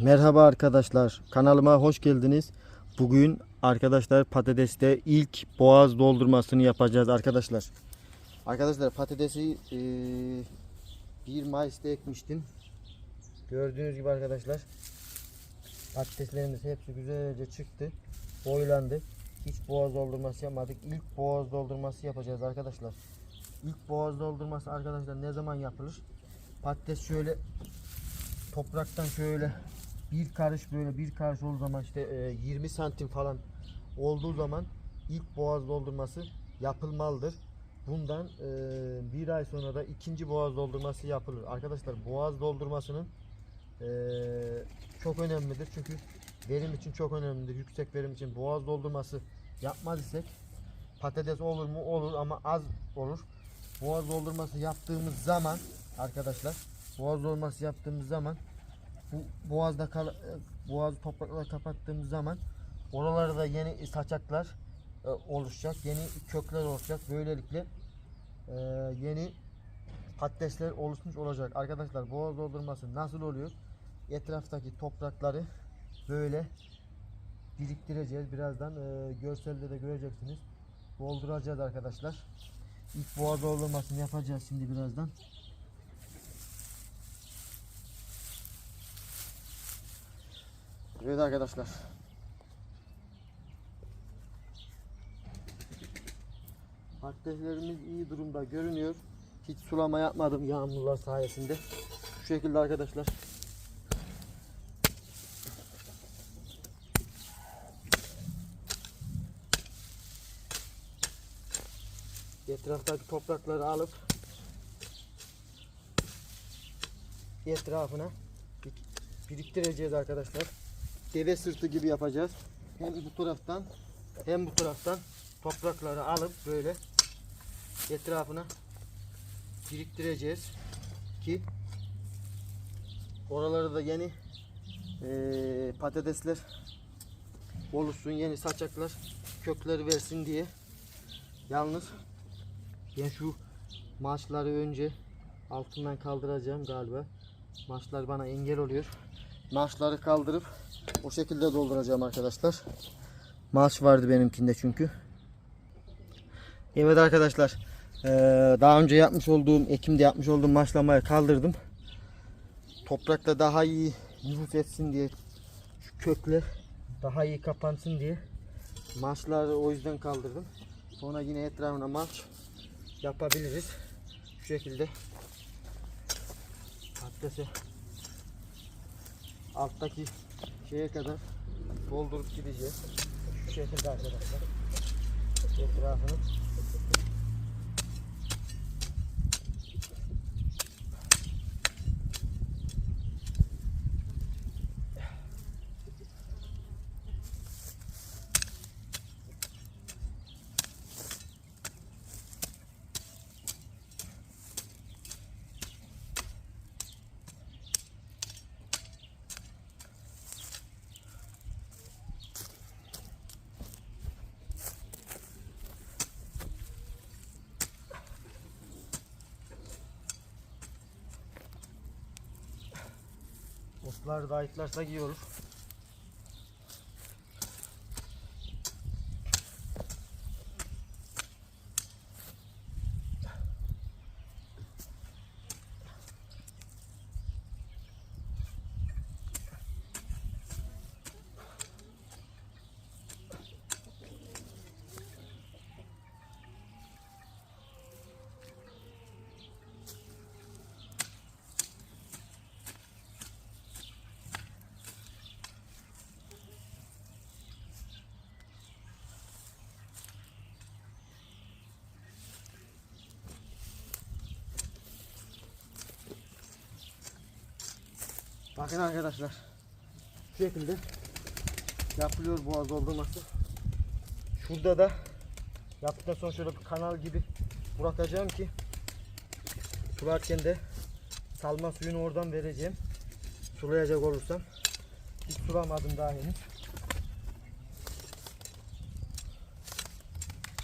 Merhaba arkadaşlar. Kanalıma hoş geldiniz. Bugün arkadaşlar patateste ilk boğaz doldurmasını yapacağız arkadaşlar. Arkadaşlar patatesi eee 1 Mayıs'ta ekmiştim. Gördüğünüz gibi arkadaşlar patateslerimiz hepsi güzelce çıktı. Boylandı. Hiç boğaz doldurması yapmadık. İlk boğaz doldurması yapacağız arkadaşlar. İlk boğaz doldurması arkadaşlar ne zaman yapılır? Patates şöyle topraktan şöyle bir karış böyle bir karış olduğu zaman işte e, 20 santim falan olduğu zaman ilk boğaz doldurması yapılmalıdır. Bundan e, bir ay sonra da ikinci boğaz doldurması yapılır. Arkadaşlar boğaz doldurmasının e, çok önemlidir. Çünkü verim için çok önemlidir. Yüksek verim için boğaz doldurması yapmaz isek patates olur mu? Olur ama az olur. Boğaz doldurması yaptığımız zaman arkadaşlar boğaz doldurması yaptığımız zaman bu boğazda kal, e, boğazı toprakla kapattığımız zaman oralarda yeni saçaklar e, oluşacak, yeni kökler oluşacak. Böylelikle e, yeni patatesler oluşmuş olacak. Arkadaşlar boğaz doldurması nasıl oluyor? Etraftaki toprakları böyle biriktireceğiz. Birazdan e, görselde de göreceksiniz. Dolduracağız arkadaşlar. İlk boğaz doldurmasını yapacağız şimdi birazdan. Evet arkadaşlar. Patateslerimiz iyi durumda görünüyor. Hiç sulama yapmadım yağmurlar sayesinde. Şu şekilde arkadaşlar. Etraftaki toprakları alıp etrafına biriktireceğiz arkadaşlar. Deve sırtı gibi yapacağız. Hem bu taraftan hem bu taraftan toprakları alıp böyle etrafına biriktireceğiz ki oralarda da yeni eee, patatesler oluşsun, yeni saçaklar kökleri versin diye. Yalnız ben şu maçları önce altından kaldıracağım galiba. Maçlar bana engel oluyor. Maçları kaldırıp o şekilde dolduracağım arkadaşlar. Maç vardı benimkinde çünkü. Evet arkadaşlar. daha önce yapmış olduğum, Ekim'de yapmış olduğum maçlamayı kaldırdım. Toprakta daha iyi nüfus etsin diye şu kökler daha iyi kapansın diye maçları o yüzden kaldırdım. Sonra yine etrafına maç yapabiliriz. Şu şekilde patatesi alttaki şeye kadar doldurup gideceğiz. Şu şekilde arkadaşlar. Etrafını otlar da ayıtlarsak iyi olur. Bakın arkadaşlar. Şu şekilde yapılıyor boğaz doldurması. Şurada da yaptıktan sonra şöyle bir kanal gibi bırakacağım ki sularken de salma suyunu oradan vereceğim. Sulayacak olursam. Hiç sulamadım daha henüz.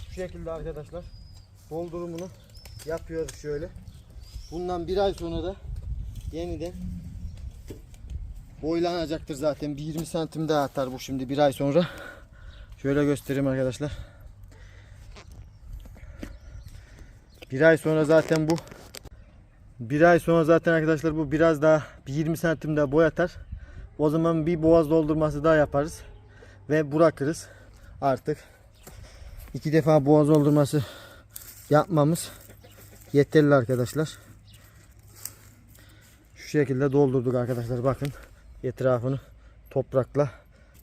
Şu şekilde arkadaşlar doldurumunu yapıyoruz şöyle. Bundan bir ay sonra da yeniden boylanacaktır zaten. Bir 20 santim daha atar bu şimdi bir ay sonra. Şöyle göstereyim arkadaşlar. Bir ay sonra zaten bu bir ay sonra zaten arkadaşlar bu biraz daha bir 20 santim daha boy atar. O zaman bir boğaz doldurması daha yaparız. Ve bırakırız. Artık iki defa boğaz doldurması yapmamız yeterli arkadaşlar. Şu şekilde doldurduk arkadaşlar. Bakın etrafını toprakla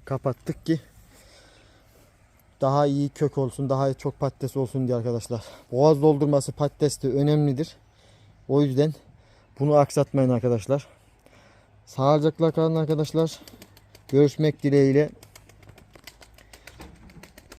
kapattık ki daha iyi kök olsun, daha çok patates olsun diye arkadaşlar. Boğaz doldurması patates de önemlidir. O yüzden bunu aksatmayın arkadaşlar. Sağlıcakla kalın arkadaşlar. Görüşmek dileğiyle.